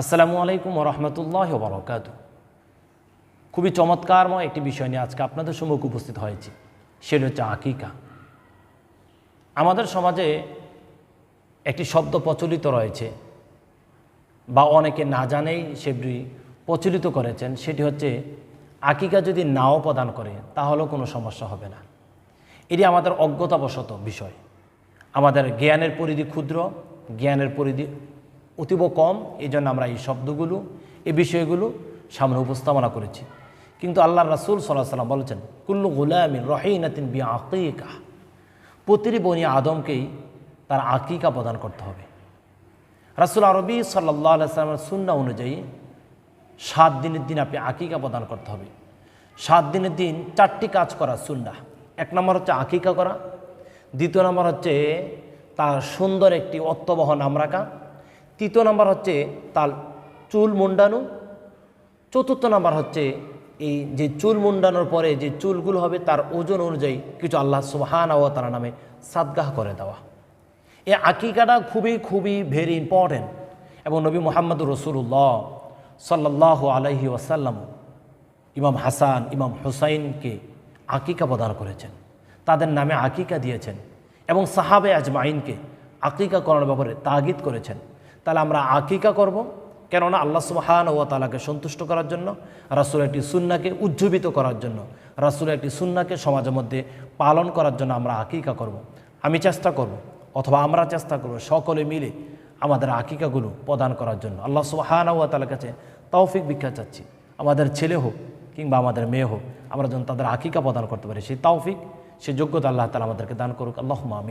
আসসালামু আলাইকুম রহমতুল্লাহ বরকাত খুবই চমৎকারময় একটি বিষয় নিয়ে আজকে আপনাদের সম্মুখে উপস্থিত হয়েছে, সেটা হচ্ছে আকিকা। আমাদের সমাজে একটি শব্দ প্রচলিত রয়েছে, বা অনেকে না জানেই সেটি প্রচলিত করেছেন, সেটি হচ্ছে আকিকা যদি নাও প্রদান করে, তাহলেও কোনো সমস্যা হবে না। এটি আমাদের অজ্ঞতাবশত বিষয়। আমাদের জ্ঞানের পরিধি ক্ষুদ্র, জ্ঞানের পরিধি অতীব কম এই জন্য আমরা এই শব্দগুলো, এই বিষয়গুলো সামনে উপস্থাপনা করেছি। কিন্তু আল্লাহ রাসুল সাল্লাহ সাল্লাম বলেছেন, কুল্লু গুলামিন রহিনাতিন বি আকিকা প্রতিটি বনি আদমকেই তার আকিকা প্রদান করতে হবে। রাসুল আরবি সাল্লাহ সাল্লামের সুন্না অনুযায়ী সাত দিনের দিন আপনি আকিকা প্রদান করতে হবে। সাত দিনের দিন চারটি কাজ করা সুন্না এক নম্বর হচ্ছে আকিকা করা। দ্বিতীয় নম্বর হচ্ছে তার সুন্দর একটি অত্তবহ নাম রাখা। তৃতীয় নাম্বার হচ্ছে তাল চুল মুন্ডানো। চতুর্থ নাম্বার হচ্ছে এই যে চুল মুন্ডানোর পরে যে চুলগুলো হবে, তার ওজন অনুযায়ী কিছু আল্লাহ সুবহান ও তার নামে সাদগাহ করে দেওয়া। এই আকিকাটা খুবই খুবই ভেরি ইম্পর্ট্যান্ট এবং নবী মোহাম্মদ রসুল্লাহ সাল্লাহ আলহি ওয়াসাল্লাম ইমাম হাসান, ইমাম হুসাইনকে আকিকা প্রদান করেছেন। তাদের নামে আকিকা দিয়েছেন এবং সাহাবে আজমাইনকে আকিকা করার ব্যাপারে তাগিদ করেছেন। তাহলে আমরা আকিকা করব। কেননা আল্লাহ সুবহান ও তালাকে সন্তুষ্ট করার জন্য রাসুল একটি সুন্নাকে উজ্জীবিত করার জন্য রাসুল একটি সুন্নাকে সমাজের মধ্যে পালন করার জন্য আমরা আকিকা করব। আমি চেষ্টা করব, অথবা আমরা চেষ্টা করব সকলে মিলে আমাদের আকিকাগুলো প্রদান করার জন্য। আল্লাহ সুবহান ও তালার কাছে তৌফিক ভিক্ষা চাচ্ছি। আমাদের ছেলে হোক কিংবা আমাদের মেয়ে হোক, আমরা যেন তাদের আকিকা প্রদান করতে পারি। সেই তৌফিক, সেই যোগ্যতা আল্লাহ তালা আমাদেরকে দান করুক। আল্লাহ আমি